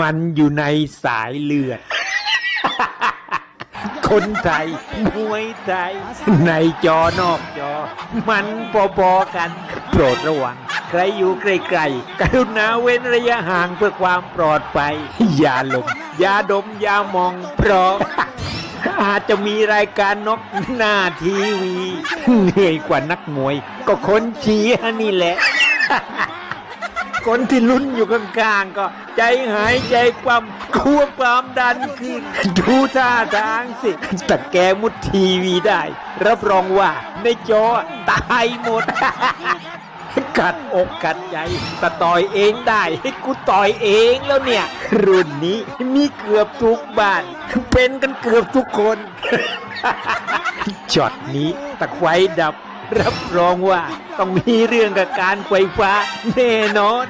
มันอยู่ในสายเลือด คนไทยมวยไทย ในจอนอกจอ มันปอๆกัน โปรดระวัง ใครอยู่ใกลๆกรุณาเว้นระยะห่างเพื่อความปลอดภัยอย่าลมอย่าดมอย่ามองเพราะอาจจะมีรายการนกหน้าทีวี เหนื่อยกว่านักมวย ก็คนเชียร์นี่แหละ คนที่ลุ้นอยู่ข้างๆก็ ใจหายใจความกลัวความดันขึ้นดูท่าทางสิแต่แกมุดทีวีได้ รับรองว่าในจอตายหมดกัดอกกัดใจแต่ต่อยเองได้ให้กูต่อยเองแล้วเนี่ย รุ่นนี้มีเกือบทุกบ้าน เป็นกันเกือบทุกคนช็อตนี้ตะไคว้ดับ รับรองว่า ต้องมีเรื่องกับการไฟฟ้าแน่นอน